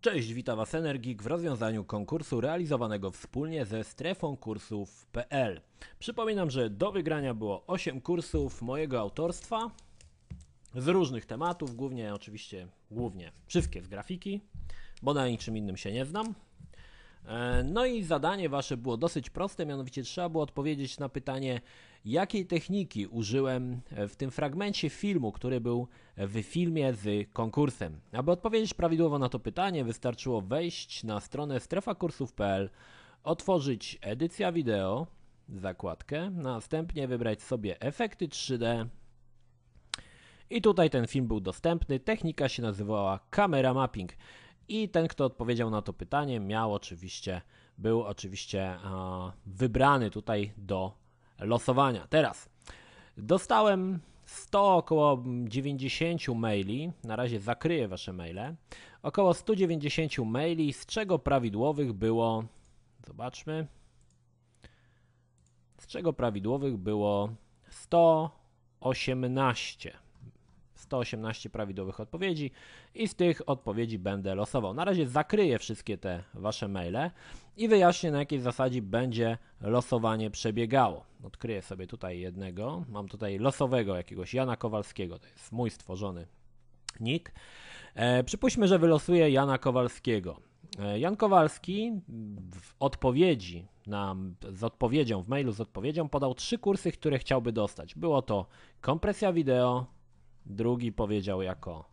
Cześć, witam Was Energik w rozwiązaniu konkursu realizowanego wspólnie ze strefą kursów.pl. Przypominam, że do wygrania było 8 kursów mojego autorstwa z różnych tematów, głównie oczywiście, głównie wszystkie z grafiki, bo na niczym innym się nie znam. E, No i zadanie Wasze było dosyć proste, mianowicie trzeba było odpowiedzieć na pytanie, jakiej techniki użyłem w tym fragmencie filmu, który był w filmie z konkursem. Aby odpowiedzieć prawidłowo na to pytanie, wystarczyło wejść na stronę strefakursów.pl, otworzyć edycja wideo, zakładkę, następnie wybrać sobie efekty 3D. I tutaj ten film był dostępny. Technika się nazywała camera mapping. I ten, kto odpowiedział na to pytanie, miał oczywiście, był oczywiście wybrany tutaj do losowania. Teraz dostałem 100 około 90 maili, na razie zakryję wasze maile, około 190 maili, z czego prawidłowych było, zobaczmy, z czego prawidłowych było 118. 118 prawidłowych odpowiedzi i z tych odpowiedzi będę losował. Na razie zakryję wszystkie te wasze maile i wyjaśnię na jakiej zasadzie będzie losowanie przebiegało. Odkryję sobie tutaj jednego. Mam tutaj losowego jakiegoś Jana Kowalskiego, to jest mój stworzony nick. E, przypuśćmy, że wylosuję Jana Kowalskiego. E, Jan Kowalski w odpowiedzi na, z odpowiedzią, w mailu z odpowiedzią podał trzy kursy, które chciałby dostać. Było to kompresja wideo, drugi powiedział jako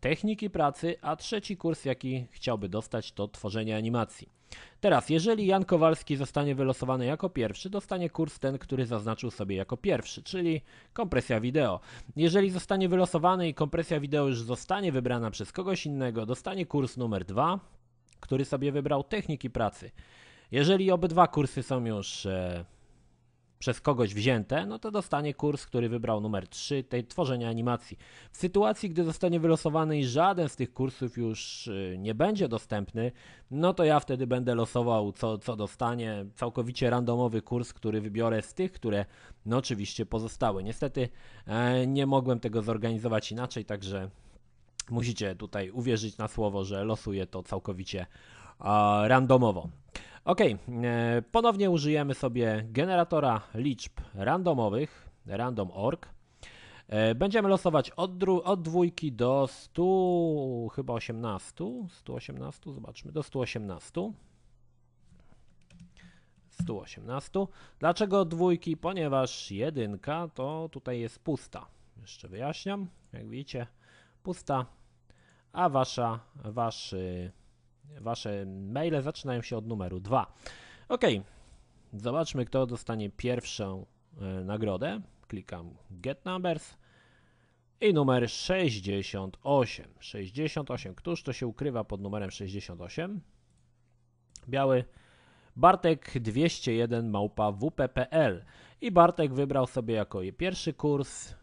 techniki pracy, a trzeci kurs, jaki chciałby dostać, to tworzenie animacji. Teraz, jeżeli Jan Kowalski zostanie wylosowany jako pierwszy, dostanie kurs ten, który zaznaczył sobie jako pierwszy, czyli kompresja wideo. Jeżeli zostanie wylosowany i kompresja wideo już zostanie wybrana przez kogoś innego, dostanie kurs numer dwa, który sobie wybrał techniki pracy. Jeżeli obydwa kursy są już e, przez kogoś wzięte, no to dostanie kurs, który wybrał numer 3, tej tworzenia animacji. W sytuacji, gdy zostanie wylosowany i żaden z tych kursów już y, nie będzie dostępny, no to ja wtedy będę losował, co, co dostanie, całkowicie randomowy kurs, który wybiorę z tych, które no oczywiście pozostały. Niestety e, nie mogłem tego zorganizować inaczej, także musicie tutaj uwierzyć na słowo, że losuję to całkowicie randomowo. Ok, e, ponownie użyjemy sobie generatora liczb randomowych, random.org. E, będziemy losować od, od dwójki do 100, chyba 18, 118, zobaczmy, do 118. 118. Dlaczego dwójki? Ponieważ jedynka to tutaj jest pusta. Jeszcze wyjaśniam, jak widzicie, pusta, a wasza, wasz Wasze maile zaczynają się od numeru 2. Ok, zobaczmy, kto dostanie pierwszą e, nagrodę. Klikam Get Numbers i numer 68. 68. Któż to się ukrywa pod numerem 68? Biały Bartek 201 małpa WP.pl i Bartek wybrał sobie jako pierwszy kurs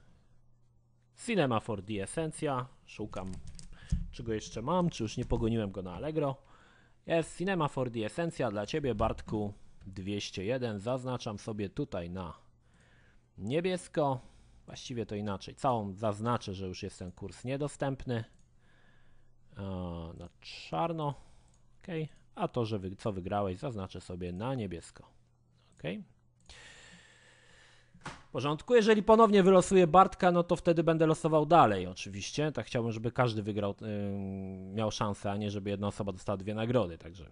Cinema 4D Essencja. Szukam czy go jeszcze mam, czy już nie pogoniłem go na Allegro. Jest Cinema 4D Essencja dla Ciebie, Bartku 201. Zaznaczam sobie tutaj na niebiesko. Właściwie to inaczej. Całą zaznaczę, że już jest ten kurs niedostępny. Na czarno. OK. A to, że wy, co wygrałeś, zaznaczę sobie na niebiesko. OK. Porządku. Jeżeli ponownie wylosuję Bartka, no to wtedy będę losował dalej, oczywiście. Tak chciałbym, żeby każdy wygrał, yy, miał szansę, a nie żeby jedna osoba dostała dwie nagrody. Także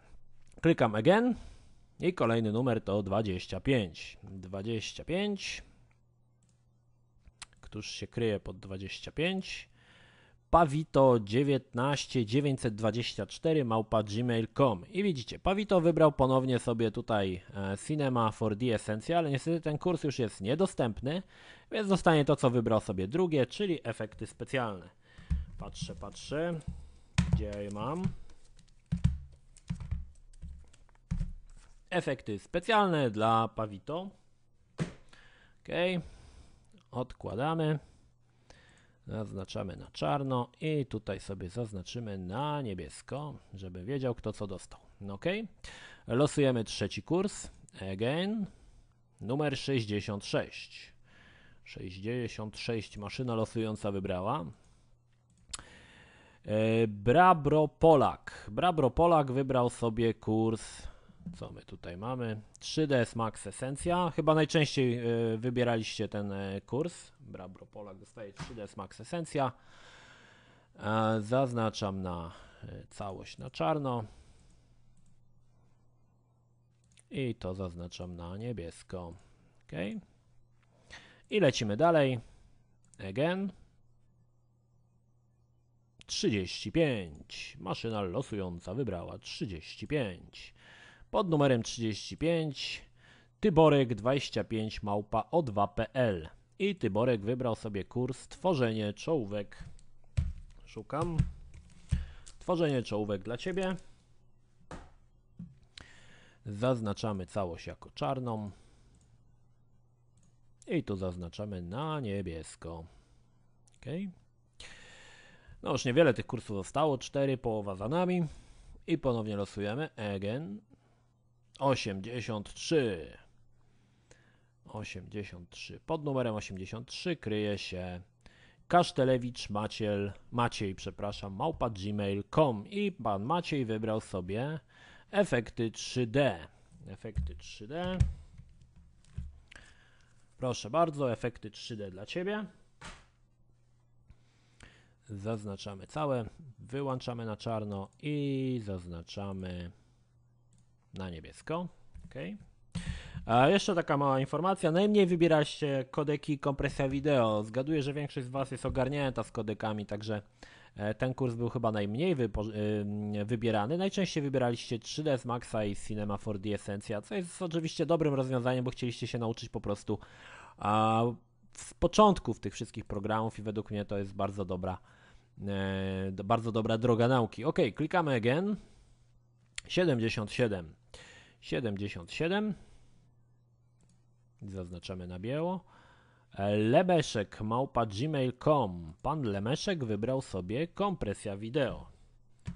klikam again i kolejny numer to 25. 25. Któż się kryje pod 25? Pawito 19924 małpa gmail.com i widzicie, Pawito wybrał ponownie sobie tutaj e, Cinema 4D Essential, ale niestety ten kurs już jest niedostępny, więc dostanie to, co wybrał sobie drugie, czyli efekty specjalne. Patrzę, patrzę, gdzie je mam. Efekty specjalne dla Pawito. Ok, odkładamy. Zaznaczamy na czarno i tutaj sobie zaznaczymy na niebiesko, żeby wiedział kto co dostał. Ok. Losujemy trzeci kurs. Again. Numer 66. 66 maszyna losująca wybrała. E, Brabro Polak. Brabro Polak wybrał sobie kurs. Co my tutaj mamy? 3ds Max Essencja. Chyba najczęściej e, wybieraliście ten e, kurs. Brabro Polak dostaje 3ds Max Essencja. Zaznaczam na całość na czarno. I to zaznaczam na niebiesko. OK. I lecimy dalej. Again. 35. Maszyna losująca wybrała 35. Pod numerem 35 Tyborek 25 małpa o2.pl i Tyborek wybrał sobie kurs tworzenie czołówek. Szukam. Tworzenie czołówek dla Ciebie. Zaznaczamy całość jako czarną. I tu zaznaczamy na niebiesko. OK. No już niewiele tych kursów zostało, 4, połowa za nami. I ponownie losujemy. Again. 83. 83. Pod numerem 83 kryje się Kasztelewicz Maciel, Maciej, przepraszam, małpa gmail.com i pan Maciej wybrał sobie efekty 3D. Efekty 3D. Proszę bardzo, efekty 3D dla Ciebie. Zaznaczamy całe, wyłączamy na czarno i zaznaczamy na niebiesko. OK. A jeszcze taka mała informacja. Najmniej wybieraliście kodeki kompresja wideo. Zgaduję, że większość z Was jest ogarnięta z kodekami, także e, ten kurs był chyba najmniej wybierany. Najczęściej wybieraliście 3ds Maxa i Cinema 4D Essentia, co jest oczywiście dobrym rozwiązaniem, bo chcieliście się nauczyć po prostu a, z początków tych wszystkich programów i według mnie to jest bardzo dobra, e, bardzo dobra droga nauki. Ok, klikamy again. 77. 77. Zaznaczamy na biało. Lebeszek małpa gmail.com. Pan Lemeszek wybrał sobie kompresja wideo.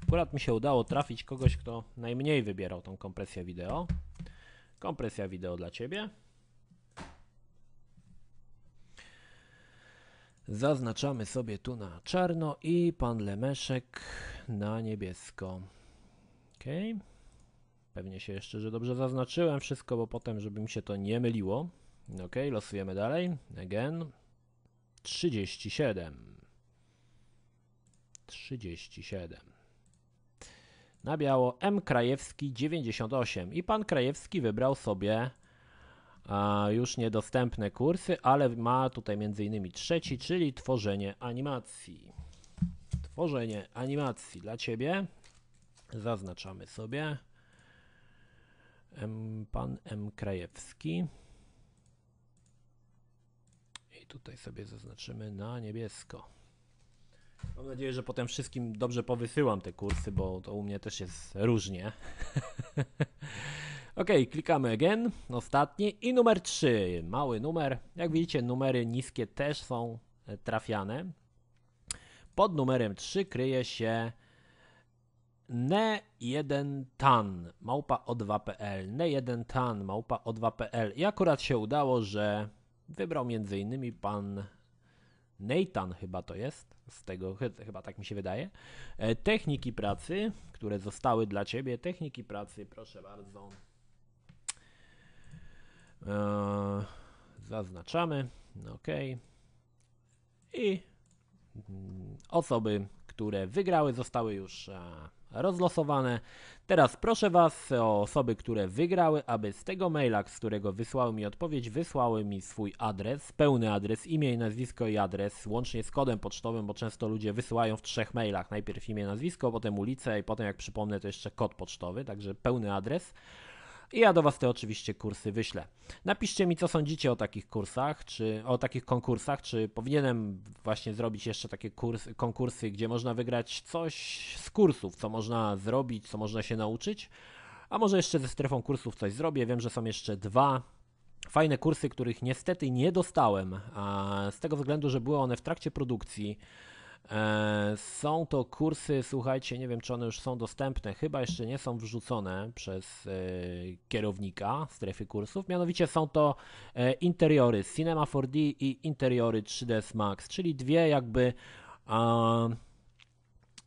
Akurat mi się udało trafić kogoś, kto najmniej wybierał tą kompresję wideo. Kompresja wideo dla Ciebie. Zaznaczamy sobie tu na czarno i pan Lemeszek na niebiesko. Ok. Pewnie się jeszcze, że dobrze zaznaczyłem wszystko, bo potem, żeby mi się to nie myliło. Ok, losujemy dalej. Again. 37. 37. Na biało M. Krajewski 98. I pan Krajewski wybrał sobie a, już niedostępne kursy, ale ma tutaj m.in. trzeci, czyli tworzenie animacji. Tworzenie animacji dla Ciebie. Zaznaczamy sobie. M, pan M. Krajewski. I tutaj sobie zaznaczymy na niebiesko. Mam nadzieję, że potem wszystkim dobrze powysyłam te kursy, bo to u mnie też jest różnie. ok, klikamy again, ostatni i numer 3, mały numer. Jak widzicie, numery niskie też są e, trafiane. Pod numerem 3 kryje się ne 1 tan małpa o2.pl ne 1 tan małpa o2.pl i akurat się udało, że wybrał między innymi pan Nathan chyba to jest, z tego chyba tak mi się wydaje. E, techniki pracy, które zostały dla Ciebie. Techniki pracy, proszę bardzo. Eee, zaznaczamy. OK. I mm, osoby, które wygrały, zostały już e, rozlosowane. Teraz proszę Was o osoby, które wygrały, aby z tego maila, z którego wysłały mi odpowiedź, wysłały mi swój adres, pełny adres, imię, nazwisko i adres, łącznie z kodem pocztowym, bo często ludzie wysyłają w trzech mailach. Najpierw imię, nazwisko, potem ulicę i potem jak przypomnę to jeszcze kod pocztowy, także pełny adres. I ja do Was te oczywiście kursy wyślę. Napiszcie mi, co sądzicie o takich kursach, czy o takich konkursach, czy powinienem właśnie zrobić jeszcze takie kurs, konkursy, gdzie można wygrać coś z kursów, co można zrobić, co można się nauczyć. A może jeszcze ze strefą kursów coś zrobię. Wiem, że są jeszcze dwa fajne kursy, których niestety nie dostałem, z tego względu, że były one w trakcie produkcji. E, są to kursy, słuchajcie, nie wiem czy one już są dostępne, chyba jeszcze nie są wrzucone przez e, kierownika strefy kursów. Mianowicie są to e, interiory Cinema 4D i interiory 3ds Max, czyli dwie jakby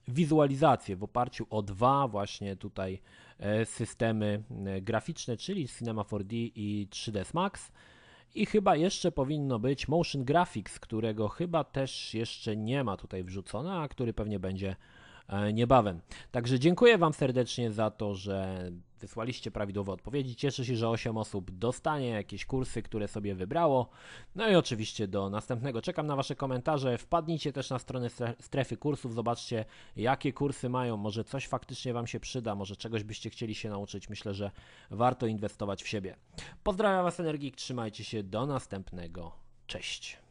wizualizację w oparciu o dwa właśnie tutaj systemy graficzne, czyli Cinema 4D i 3ds Max. I chyba jeszcze powinno być Motion Graphics, którego chyba też jeszcze nie ma tutaj wrzucone, a który pewnie będzie niebawem. Także dziękuję Wam serdecznie za to, że wysłaliście prawidłowe odpowiedzi. Cieszę się, że 8 osób dostanie jakieś kursy, które sobie wybrało. No i oczywiście do następnego. Czekam na Wasze komentarze. Wpadnijcie też na stronę strefy kursów, zobaczcie jakie kursy mają. Może coś faktycznie Wam się przyda, może czegoś byście chcieli się nauczyć. Myślę, że warto inwestować w siebie. Pozdrawiam Was Energik, trzymajcie się, do następnego. Cześć.